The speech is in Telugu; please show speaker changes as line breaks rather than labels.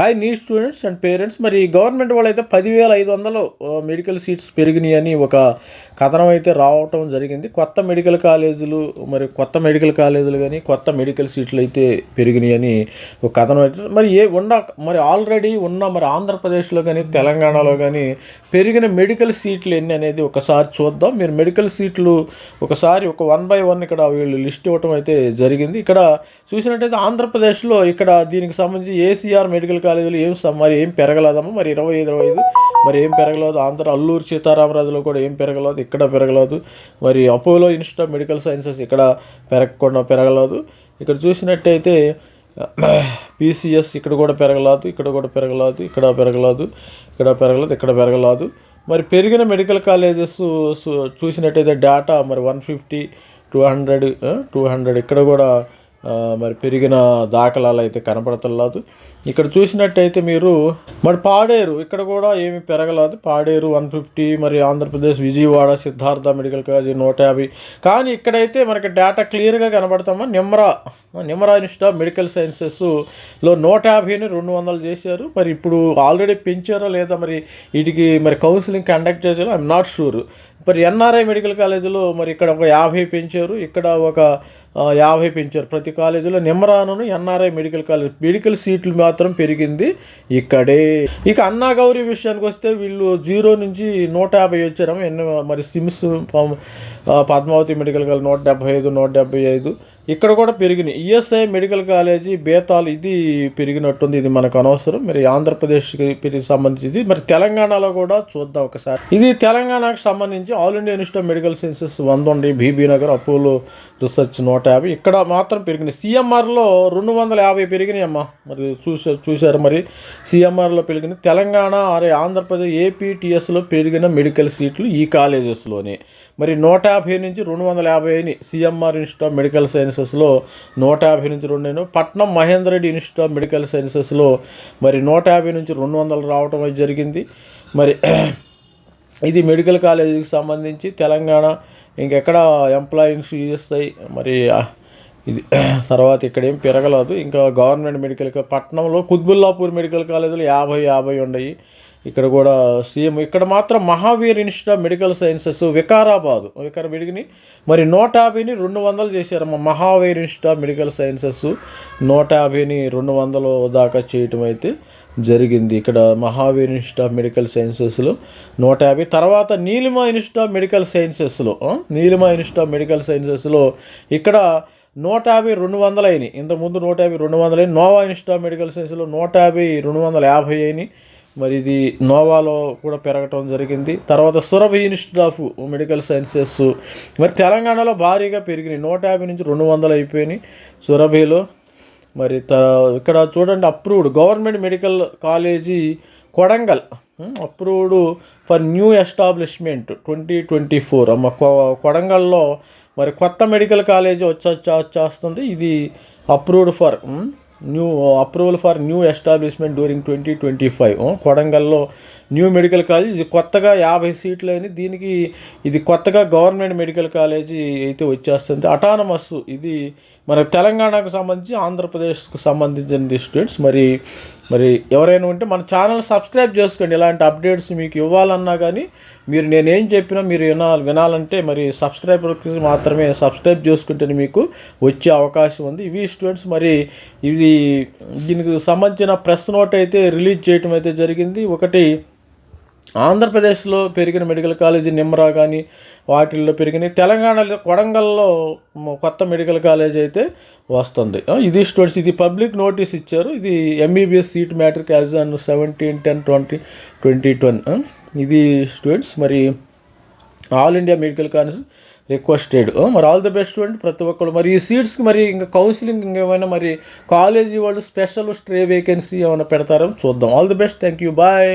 హాయ్ నీ స్టూడెంట్స్ అండ్ పేరెంట్స్ మరి గవర్నమెంట్ వాళ్ళైతే పదివేల ఐదు వందలు మెడికల్ సీట్స్ పెరిగినాయని ఒక కథనం అయితే రావటం జరిగింది. కొత్త మెడికల్ కాలేజీలు మరి కొత్త మెడికల్ కాలేజీలు కానీ కొత్త మెడికల్ సీట్లు అయితే పెరిగినాయి అని ఒక కథనం అయితే. మరి ఏ ఉన్న మరి ఆల్రెడీ ఉన్న మరి ఆంధ్రప్రదేశ్లో కానీ తెలంగాణలో కానీ పెరిగిన మెడికల్ సీట్లు ఎన్ని అనేది ఒకసారి చూద్దాం. మీరు మెడికల్ సీట్లు ఒకసారి ఒక వన్ బై వన్ ఇక్కడ వీళ్ళు లిస్ట్ ఇవ్వటం అయితే జరిగింది. ఇక్కడ చూసినట్టయితే ఆంధ్రప్రదేశ్లో ఇక్కడ దీనికి సంబంధించి ఏసీఆర్ మెడికల్ కాలేజీలు ఏం మరి ఏం పెరగలేదమ్మా. మరి ఇరవై ఐదు ఇరవై ఐదు మరి ఏం పెరగలేదు. ఆంధ్ర అల్లూరు సీతారామరాజులో కూడా ఏం పెరగలేదు ఇక్కడ పెరగలేదు. మరి అపోలో ఇన్స్టిట్యూట్ మెడికల్ సైన్సెస్ ఇక్కడ పెరగకుండా పెరగలేదు. ఇక్కడ చూసినట్టయితే పీసీఎస్ ఇక్కడ కూడా పెరగలేదు ఇక్కడ కూడా పెరగలేదు ఇక్కడ పెరగలేదు ఇక్కడ పెరగలేదు ఇక్కడ పెరగలేదు. మరి పెరిగిన మెడికల్ కాలేజెస్ చూసినట్టయితే డేటా మరి one fifty two hundred two hundred ఇక్కడ కూడా మరి పెరిగిన దాఖలాలు అయితే కనపడతలేదు. ఇక్కడ చూసినట్టయితే మీరు మరి పాడేరు ఇక్కడ కూడా ఏమి పెరగలేదు. పాడేరు వన్ ఫిఫ్టీ మరి ఆంధ్రప్రదేశ్ విజయవాడ సిద్ధార్థ మెడికల్ కాలేజీ నూట యాభై. కానీ ఇక్కడైతే మనకి డేటా క్లియర్గా కనబడతామా? నిమ్రా నిమ్రా ఇన్స్టా మెడికల్ సైన్సెస్లో నూట యాభైని రెండు వందలు చేశారు. మరి ఇప్పుడు ఆల్రెడీ పెంచారో లేదా? మరి వీటికి మరి కౌన్సిలింగ్ కండక్ట్ చేశారో? ఐఎమ్ నాట్ షూర్ మరి ఎన్ఆర్ఐ మెడికల్ కాలేజీలో మరి ఇక్కడ ఒక యాభై పెంచారు ఇక్కడ ఒక యాభై పెంచారు. ప్రతి కాలేజీలో నిమ్మరాను ఎన్ఆర్ఐ మెడికల్ కాలేజ్ మెడికల్ సీట్లు మాత్రం పెరిగింది ఇక్కడే. ఇక అన్నా గౌరీ విషయానికి వస్తే వీళ్ళు జీరో నుంచి నూట యాభై వచ్చారు ఎన్నో మరి సిమ్స్ పద్మావతి మెడికల్ కాలేజ్ నూట డెబ్బై ఐదు నూట డెబ్బై ఐదు. ఇక్కడ కూడా పెరిగినాయి. ఈఎస్ఐ మెడికల్ కాలేజీ బేతాల్ ఇది పెరిగినట్టుంది. ఇది మనకు అనవసరం. మరి ఆంధ్రప్రదేశ్కి పెరిగి సంబంధించింది మరి తెలంగాణలో కూడా చూద్దాం ఒకసారి. ఇది తెలంగాణకు సంబంధించి all India institute medical sciences వంద ఉండి బీబీ నగర్ అపోలో రీసెర్చ్ నూట యాభై. ఇక్కడ మాత్రం పెరిగినాయి. సిఎంఆర్లో రెండు వందల యాభై పెరిగినాయి అమ్మా. మరి చూసా చూశారు మరి. సిఎంఆర్లో పెరిగిన తెలంగాణ అరే ఆంధ్రప్రదేశ్ ఏపీటీఎస్లో పెరిగిన మెడికల్ సీట్లు ఈ కాలేజెస్లోనే. మరి నూట యాభై నుంచి రెండు వందల యాభై అయిన సిఎంఆర్ ఇన్స్టిట్యూట్ ఆఫ్ మెడికల్ సైన్సెస్లో నూట యాభై నుంచి రెండు Patnam Mahender Reddy institute of medical సైన్సెస్లో మరి నూట యాభై నుంచి రెండు వందలు రావటం అయితే జరిగింది. మరి ఇది మెడికల్ కాలేజీకి సంబంధించి తెలంగాణ ఇంకెక్కడ ఎంప్లాయింగ్స్ చేస్తాయి మరి ఇది తర్వాత ఇక్కడ ఏం పెరగలేదు. ఇంకా గవర్నమెంట్ మెడికల్ పట్టణంలో పట్నంలో కుత్బుల్లాపూర్ మెడికల్ కాలేజీలో యాభై యాభై ఉన్నాయి. ఇక్కడ కూడా సీఎం ఇక్కడ మాత్రం Mahavir institute of medical sciences Vikarabad. వికార విడిగిని మరి నూట యాభైని రెండు వందలు చేశారమ్మ Mahavir institute of medical sciences. నూట యాభైని రెండు వందలు దాకా చేయటం అయితే జరిగింది ఇక్కడ మహావీర్ ఇన్స్టిట్యూట్ ఆఫ్ మెడికల్ సైన్సెస్లో. నూట యాభై తర్వాత నీలిమ ఇన్స్టిట్యూట్ ఆఫ్ మెడికల్ సైన్సెస్లో. నీలిమ ఇన్స్టిట్యూట్ ఆఫ్ మెడికల్ సైన్సెస్లో ఇక్కడ నూట యాభై రెండు వందలు అయినాయి ఇంతకుముందు నూట యాభై రెండు వందలు అయినాయి నోవా ఇన్స్టిట్యూట్ ఆఫ్ మెడికల్ సైన్స్లో నూట యాభై రెండు వందల యాభై అయినాయి. మరి ఇది నోవాలో కూడా పెరగటం జరిగింది. తర్వాత Surabhi institute of medical sciences. మరి తెలంగాణలో భారీగా పెరిగినాయి. నూట యాభై నుంచి రెండు వందలు అయిపోయినాయి సురభిలో. మరి త ఇక్కడ చూడండి approved government medical college Kodangal. Approved for new establishment twenty twenty four అమ్మ కొడంగల్లో మరి కొత్త మెడికల్ కాలేజీ వచ్చా వచ్చేస్తుంది. ఇది approved for new approval for new establishment during twenty twenty five కొడంగల్లో న్యూ మెడికల్ కాలేజ్ ఇది కొత్తగా యాభై సీట్లు అయినాయి. దీనికి ఇది కొత్తగా గవర్నమెంట్ మెడికల్ కాలేజీ అయితే వచ్చేస్తుంది. అటానమస్ ఇది మన తెలంగాణకు సంబంధించి ఆంధ్రప్రదేశ్కు సంబంధించిన స్టూడెంట్స్ మరి మరి ఎవరైనా ఉంటే మన ఛానల్ సబ్స్క్రైబ్ చేసుకోండి. ఇలాంటి అప్డేట్స్ మీకు ఇవ్వాలన్నా కానీ మీరు నేనేం చెప్పినా మీరు వినాలి వినాలంటే మరి సబ్స్క్రైబర్కి మాత్రమే సబ్స్క్రైబ్ చేసుకుంటేనే మీకు వచ్చే అవకాశం ఉంది. ఇవి స్టూడెంట్స్ మరి ఇది దీనికి సంబంధించిన ప్రెస్ నోట్ అయితే రిలీజ్ చేయటం అయితే జరిగింది. ఒకటి ఆంధ్రప్రదేశ్లో పెరిగిన మెడికల్ కాలేజీ నిమ్రా కానీ వాటిల్లో పెరిగినాయి తెలంగాణలో కొడంగల్లో కొత్త మెడికల్ కాలేజ్ అయితే వస్తుంది. ఇది స్టూడెంట్స్ ఇది పబ్లిక్ నోటీస్ ఇచ్చారు. ఇది MBBS seat matrix as on seventeen ten twenty twenty twenty ఇది స్టూడెంట్స్ మరి all India medical college requested. మరి ఆల్ ది బెస్ట్ స్టూడెంట్ ప్రతి ఒక్కరు మరి ఈ సీట్స్కి మరి ఇంకా కౌన్సిలింగ్ ఇంకేమైనా మరి కాలేజీ వాళ్ళు స్పెషల్ స్ట్రే వేకెన్సీ ఏమైనా పెడతారో? చూద్దాం. All the best. Thank you. Bye.